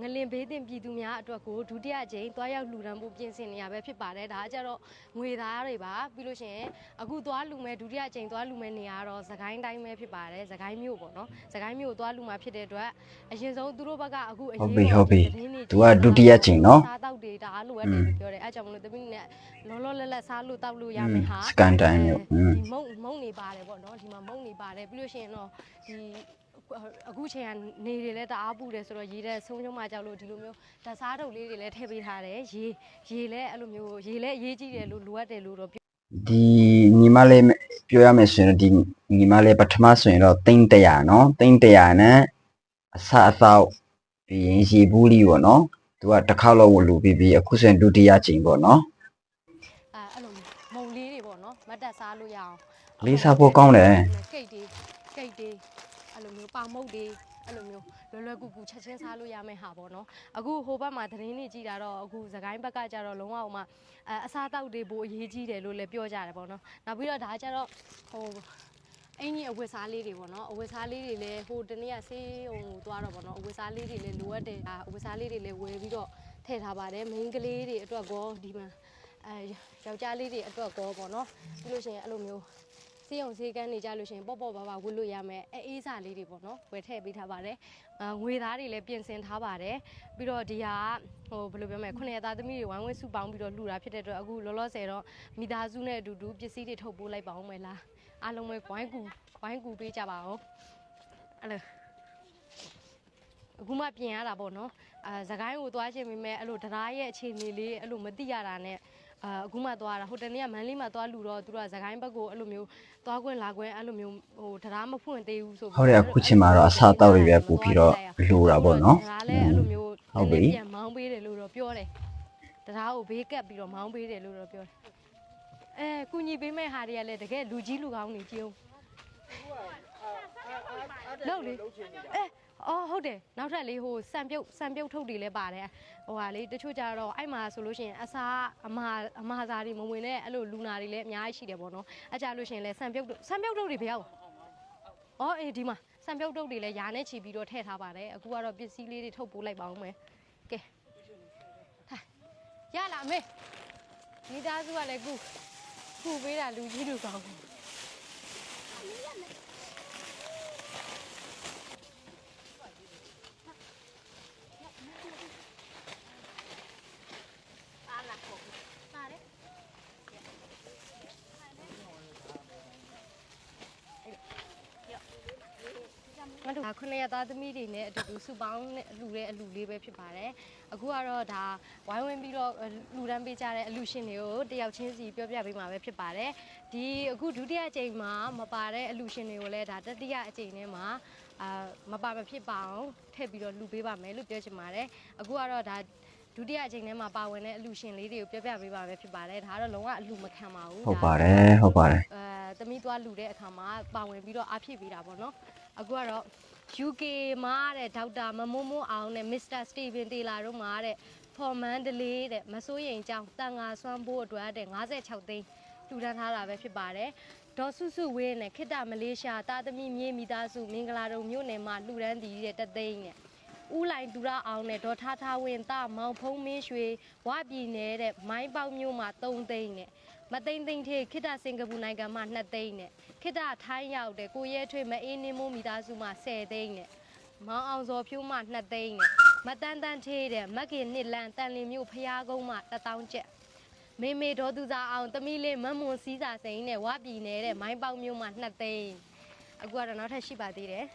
ငလင်ဘေးတင်ပြည်သူများအတွက်ကိုဒုတိယကြိမ်သွားရောက်လှူဒန်းဖို့ပြင်ဆင်နေရပဲဖြစ်ပါတယ်ဒါကကြတော့ငွေသားတွေပါပြီးလို့ရှိရင်အခုသွားလှူမဲ့ဒုတိယကြိမ်သွားလှူမဲ့နေရာကတော့သခိုင်းတိုင်းပဲဖြစ်ပါတယ်သခိုင်းမြို့ပေါ့နော်သခိုင်းမြို့သွားလှူမှာဖြစ်တဲ့အတွက်အရင်ဆုံးသူတို့ဘက်ကအခုအရင်ဟုတ်ပြီဟုတ်ပြီသတင်းတွေသူကဒုတိယကြိမ်နော်စားတောက်တွေဒါလိုအပ်တယ်လို့ပြောတယ်အဲကြောင့်မလို့တမီးနဲ့လောလောလတ်လတ်စားလို့တောက်လို့ရမယ်ဟာစကန်တိုင်းမြို့อืมဒီမုံမုံနေပါတယ်ပေါ့နော်ဒီမှာမုံနေပါတယ်ပြီးလို့ရှိရင်တော့ဒီ အခုချိန်ကနေတွေလည်းတအားပူတယ်ဆိုတော့ရေတဲ့ဆုံးချုံမှကြောက်လို့ဒီလိုမျိုးတစားတုပ်လေးတွေလည်းထည့်ပေးထားတယ်ရေရေလည်းအဲ့လိုမျိုးရေလည်းအရေးကြီးတယ်လို့လိုအပ်တယ်လို့တော့ပြော ဒီညီမလေးပြောရမယ်ဆိုရင်တော့ဒီညီမလေးပထမဆိုရင်တော့တိမ့်100เนาะတိမ့်100နဲ့အစအသောက်ပြီးရင်ရေဘူးလီပေါ့เนาะသူကတစ်ခေါက်လောက်လူပြီးပြီးအခုဆိုရင်ဒုတိယကြိမ်ပေါ့เนาะ အဲအဲ့လိုမုံလေးတွေပေါ့နော်မတ်တက်စားလို့ရအောင် လေးစားဖို့ကောင်းတယ် ကိတ်တွေကိတ်တွေ အဲ့လိုမျိုးပါမုတ်တွေအဲ့လိုမျိုးလွယ်လွယ်ကူကူချက်ချင်းစားလို့ရမယ့်ဟာပေါ့နော်အခုဟိုဘက်မှာသတင်းတွေကြည့်တာတော့အခုသခိုင်းဘက်ကကြတော့လုံးဝဟိုမှာအဲအစားတောက်တွေပိုအရေးကြီးတယ်လို့လည်းပြောကြတယ်ပေါ့နော်နောက်ပြီးတော့ဒါကြတော့ဟိုအင်းကြီးအဝတ်စားလေးတွေပေါ့နော်အဝတ်စားလေးတွေလည်းဟိုတနေ့ကဆေးဟိုသွားတော့ပေါ့နော်အဝတ်စားလေးတွေလည်းလိုအပ်တယ်ဒါအဝတ်စားလေးတွေလည်းဝယ်ပြီးတော့ထည့်ထားပါတယ်မိန်းကလေးတွေအတွက်ကောဒီမှာအဲယောက်ျားလေးတွေအတွက်ကောပေါ့နော်ပြီးလို့ရှိရင်အဲ့လိုမျိုး စေးအောင်စေးကန်းနေကြလို့ရှရင်ပေါ့ပေါ့ပါပါဝတ်လို့ရမယ်အဲအေးစာလေးတွေပေါ့နော်ဝယ်ထည့်ပေးထားပါတယ်အာငွေသားတွေလည်းပြင်ဆင်ထားပါတယ်ပြီးတော့ဒီဟာကဟိုဘယ်လိုပြောမလဲခုနှစ်ရက်သားသမီးတွေဝိုင်းဝန်းစုပေါင်းပြီးတော့လှူတာဖြစ်တဲ့အတွက်အခုလောလောဆယ်တော့မိသားစုနဲ့အတူတူပစ္စည်းတွေထုတ်ပိုးလိုက်ပါအောင်မယ်လားအားလုံးပဲဝိုင်းကူဝိုင်းကူပေးကြပါအောင်အဲ့လိုအခုမှပြင်ရတာပေါ့နော်အာသခိုင်းကိုသွားခြင်းပေမဲ့အဲ့လိုတရားရဲ့အခြေအနေလေးအဲ့လိုမသိရတာနဲ့ အာအခုမှသွားတာဟိုတနေ့ကမန်လေးမှာသွားလူတော့သူတို့ကသခိုင်းဘက်ကိုအဲ့လိုမျိုးသွားခွင့်လာခွင့်အဲ့လိုမျိုးဟိုတရားမဖွင့်သေးဘူးဆိုဟုတ်တယ်အခုချိန်မှာတော့အစားအသောက်တွေပဲပို့ပြီးတော့လူတာပေါ့နော်တရားလည်းအဲ့လိုမျိုးဟုတ်ပြီနည်းနည်းပြန်မောင်းပေးတယ်လို့တော့ပြောတယ်တရားကိုဘေးကပ်ပြီးတော့မောင်းပေးတယ်လို့တော့ပြောတယ်အဲကုညီပေးမဲ့ဟာတွေကလည်းတကယ်လူကြီးလူကောင်းနေကြည့်အောင်လောက်လေအဲ အော်ဟုတ်တယ်နောက်ထပ်လေးဟိုစံပြုတ်စံပြုတ်ထုတ်တွေလည်းပါတယ်ဟိုဟာလေတချို့ကြတော့အဲ့မှာဆိုလို့ရှိရင်အစားအမအမစာတွေမဝင်တဲ့အဲ့လိုလူနာတွေလည်းအများကြီးရှိတယ်ပေါ့နော်အဲ့ကြလို့ရှိရင်လည်းစံပြုတ်တို့စံပြုတ်ထုတ်တွေဘယ်ရောက်အော်အေးဒီမှာစံပြုတ်ထုတ်တွေလည်းယာနဲ့ချီပြီးတော့ထည့်ထားပါတယ်အခုကတော့ပစ္စည်းလေးတွေထုတ်ပိုးလိုက်ပါအောင်မယ်ကဲဟာရလာမေမိသားစုကလည်းခုခုပေးတာလူကြီးလူကောင်း မတို့ခုနှစ်ရက်သားသမီးတွေနဲ့အတူတူစုပေါင်းနဲ့အလူတဲ့အလူလေးပဲဖြစ်ပါတယ်အခုကတော့ဒါဝိုင်းဝန်းပြီးတော့လူတန်းပေးကြတဲ့အလူရှင်တွေကိုတယောက်ချင်းစီပြောပြပေးမှာပဲဖြစ်ပါတယ်ဒီအခုဒုတိယအကြိမ်မှာမပါတဲ့အလူရှင်တွေကိုလည်းဒါတတိယအကြိမ်ထဲမှာအာမပါမဖြစ်ပါအောင်ထည့်ပြီးတော့လူပေးပါမယ်လို့ပြောချင်ပါတယ်အခုကတော့ဒါဒုတိယအကြိမ်ထဲမှာပါဝင်တဲ့အလူရှင်လေးတွေကိုပြောပြပေးပါပဲဖြစ်ပါတယ်ဒါကတော့လုံးဝအလူမခံပါဘူးဟုတ်ဒါပါတယ်ဟုတ်ပါတယ်အဲသမီးသွားလူတဲ့အခါမှာပါဝင်ပြီးတော့အားဖြည့်ပေးတာပေါ့နော် အခုကတော့ UK မှာတဲ့ဒေါက်တာမမိုးမိုးအောင်နဲ့ Mr. Steven Taylor တို့မှာတဲ့ For Mandalay တဲ့မစိုးရိမ်ကြောင်းတန်ငါဆွမ်းဖို့အတွက်တဲ့56သိန်းတူတန်းထားတာပဲဖြစ်ပါတယ်ဒေါ်စုစုဝင်းနဲ့ခိတ္တမလေးရှားတာသမီမြေမိသားစုမင်္ဂလာတုံမြို့နယ်မှာလှူဒန်းတည်တဲ့တသိန်းနဲ့ဦးလိုင်သူရအောင်နဲ့ဒေါ်ထားထားဝင်းတမောင်ဖုံးမင်းရွှေဝပြည်နယ်တဲ့မိုင်းပေါက်မြို့မှာ3သိန်းနဲ့ မသိမ့်သိမ့်ထေခိတ္တစင်ကာပူနိုင်ငံမှာ2သိန်းနဲ့ခိတ္တထိုင်းရောက်တဲ့ကိုရဲထွေးမအေးနေမိုးမိသားစုမှာ10သိန်းနဲ့မောင်အောင်စောဖြိုးမှ2သိန်းနဲ့မတန်းတန်းထေးတဲ့မက်ကင်နှစ်လန်တန်လင်မျိုးဖျားကုန်းမှ1000ကျပ်မေမေဒေါ်သူစာအောင်သမီးလေးမမွန်စည်းစာစိန်နဲ့ဝပြည်နယ်တဲ့မိုင်းပေါက်မျိုးမှ2သိန်းအခုကတော့နောက်ထပ်ရှိပါသေးတယ်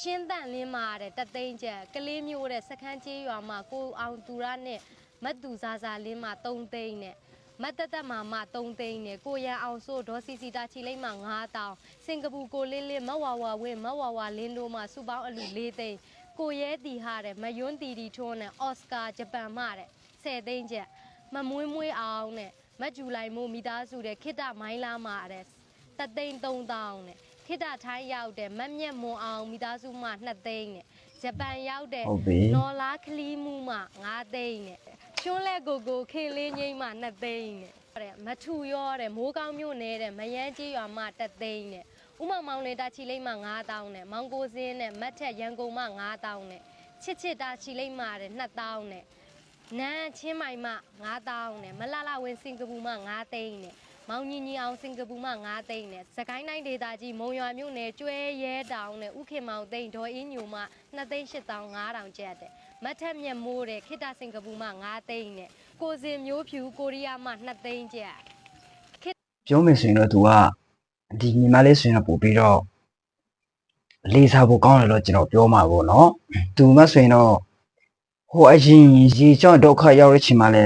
ရှင်းတန့်လင်းမာတဲ့တသိန်းကျပ်ကလေးမျိုးတဲ့စခန်းကျေးရွာမှာကိုအောင်သူရနဲ့မတ်သူစာစာလင်းမှာ3သိန်းနဲ့ မတ်တသက်မာမ3သိန်းနဲ့ကိုရန်အောင်စိုးဒေါ်စီစီတာချီလိမ့်မှာ9000စင်ကာပူကိုလင်းလင်းမဝဝဝင်းမဝဝလင်းတို့မှာစုပေါင်းအလူ4သိန်းကိုရဲတီဟာတဲ့မယွန်းတီတီထွန်းနဲ့အော်စကာဂျပန်မှတဲ့10သိန်းကျပ်မမွေးမွေးအောင်နဲ့မတ်ဂျူလိုက်မိုးမိသားစုတဲ့ခိတ္တမိုင်းလာမှာတဲ့တသိန်း3000နဲ့ခိတ္တထိုင်းရောက်တဲ့မတ်မြတ်မွန်အောင်မိသားစုမှ2သိန်းနဲ့ဂျပန်ရောက်တဲ့ဟုတ်ပြီနော်လာခလီမှုမှ9သိန်းနဲ့ ကျွန်းလက်ကိုကိုခေလေးငိမ့်မှ2သိန်းနဲ့တဲ့မထူရောတဲ့မိုးကောင်းမြို့နယ်တဲ့မယန်းကြီးရွာမှ3သိန်းနဲ့ဥမမောင်နေတာချီလိမ့်မှ9000နဲ့မောင်ကိုစင်းနဲ့မတ်ထက်ရန်ကုန်မှ9000နဲ့ချစ်ချစ်တာချီလိမ့်မာတဲ့2000နဲ့နန်းချင်းမိုင်မှ9000နဲ့မလလဝင်းစင်ကာပူမှ9သိန်းနဲ့မောင်ညီညီအောင်စင်ကာပူမှ9သိန်းနဲ့စကိုင်းတိုင်းဒေသကြီးမုံရွာမြို့နယ်ကျွဲရဲတောင်နဲ့ဥခင်မောင်သိန်းဒေါ်အင်းညိုမှ2သိန်း8500ကျပ်တဲ့ မတ်ထက်မြက်မိုးတဲ့ခိတစင်ကာပူမှ9သိန်းနဲ့ကိုစင်မျိုးဖြူကိုရီးယားမှ2သိန်းကျပ် ပြောမယ်ဆိုရင်တော့ तू ကဒီညီမလေးဆိုရင်တော့ပို့ပြီးတော့လေးစားဖို့ကောင်းတယ်လို့ကျွန်တော်ပြောမှာပေါ့နော်။ तू မဆိုရင်တော့ဟိုအရင်ရေကြောင့်ဒုက္ခရောက်တဲ့ချိန်မှာလဲ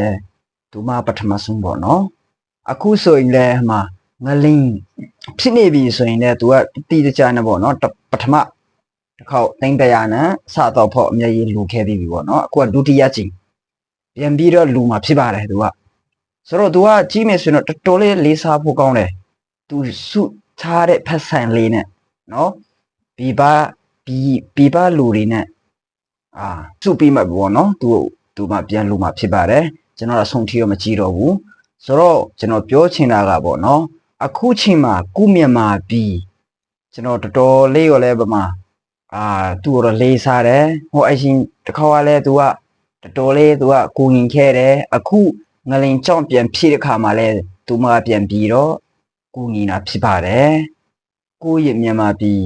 तू မပထမဆုံးပေါ့နော်။အခုဆိုရင်လဲဟိုမှာငလင်းဖြစ်နေပြီဆိုရင်လည်း तू ကတိတိကျကျနဲ့ပေါ့နော်တပထမ တစ်ခေါက်သိန်း100နဲ့စတော့ဖို့အမျက်ရည်လူခဲ့ပြီးပြီပေါ့နော်အခုကဒုတိယကြည့်ပြန်ပြီးတော့လူမှာဖြစ်ပါတယ်သူကဆိုတော့သူကကြီးမယ်ဆိုရင်တော့တော်တော်လေးလေးစားဖို့ကောင်းတယ်သူစုထားတဲ့ဖက်ဆန်လေးနဲ့နော်ဘီပါဘီဘီပါလူတွေနဲ့အာစုပြီးမှပေါ့နော်သူသူမှပြန်လူမှာဖြစ်ပါတယ်ကျွန်တော်အဆုံးထိရောမကြည့်တော့ဘူးဆိုတော့ကျွန်တော်ပြောချင်တာကပေါ့နော် အခုချိန်မှာကုမြန်မာပြည်ကျွန်တော်တော်တော်လေးရောလဲဗမာ အာ तू တော့လေးစားတယ်ဟိုအရင်တစ်ခါကလဲ तू ကတော်တော်လေး तू ကကိုငင်ခဲ့တယ်အခု ငလင်ကြောင့်ပြန်ဖြည့်တဲ့ခါမှာလဲသူမကပြန်ပြီးတော့ကိုညီနာဖြစ်ပါတယ်ကိုယ့်ရဲ့မြန်မာပြည်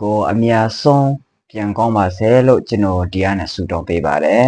ကိုအများဆုံးပြန်ကောင်းပါစေလို့ကျွန်တော်ဒီအားနဲ့ဆုတောင်းပေးပါတယ်